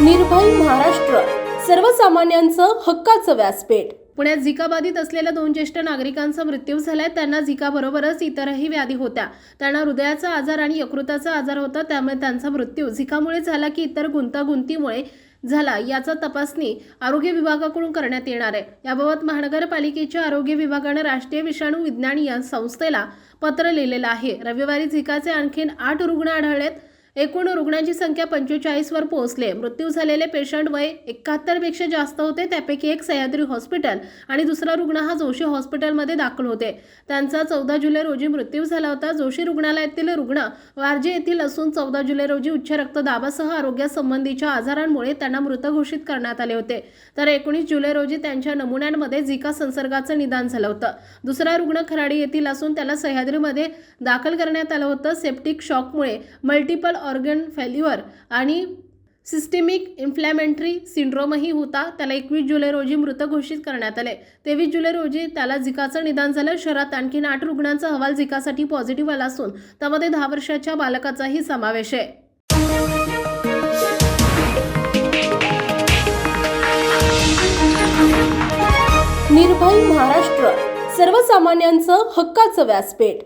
निर्भय महाराष्ट्र सर्वसामान्यांचं हक्काचं व्यासपीठ. पुण्यात झिका बाधित असलेल्या दोन ज्येष्ठ नागरिकांचा मृत्यू झालाय. त्यांना झिका बरोबरच इतरही व्याधी होत्या. त्यांना हृदयाचा आजार आणि यकृताचा आजार होता. त्यामुळे त्यांचा मृत्यू झिकामुळे झाला की इतर गुंतागुंतीमुळे झाला याचा तपासणी आरोग्य विभागाकडून करण्यात येणार आहे. याबाबत महानगरपालिकेच्या आरोग्य विभागानं राष्ट्रीय विषाणू विज्ञान या संस्थेला पत्र लिहिलेलं आहे. रविवारी झिकाचे आणखीन आठ रुग्ण आढळलेत. एकूण रुग्णांची संख्या पंचेचाळीसवर पोहोचले. मृत्यू झालेले पेशंट वय एकाहत्तरपेक्षा जास्त होते. त्यापैकी एक सह्याद्री हॉस्पिटल आणि दुसरा रुग्ण हा जोशी हॉस्पिटलमध्ये दाखल होते. त्यांचा चौदा जुलै रोजी मृत्यू झाला होता. जोशी रुग्णालयातील रुग्ण वारजे येथील असून चौदा जुलै रोजी उच्च रक्तदाबासह आरोग्यासंबंधीच्या आजारांमुळे त्यांना मृत घोषित करण्यात आले होते. तर एकोणीस जुलै रोजी त्यांच्या नमुन्यांमध्ये झिका संसर्गाचं निदान झालं होतं. दुसरा रुग्ण खराडी येथील असून त्याला सह्याद्रीमध्ये दाखल करण्यात आलं होतं. सेप्टिक शॉकमुळे मल्टिपल ऑर्गन फेल्युअर आणि सिस्टेमिक इन्फ्लॅमेंटरी सिंड्रोमही होता. त्याला एकवीस जुलै रोजी मृत घोषित करण्यात आले. तेवीस जुलै रोजी त्याला झिकाचं निदान झालं. शहरात आणखीन आठ रुग्णांचा अहवाल झिकासाठी पॉझिटिव्ह आला असून त्यामध्ये दहा वर्षाच्या बालकाचाही समावेश आहे. निर्भय महाराष्ट्र सर्वसामान्यांचं हक्काचं व्यासपीठ.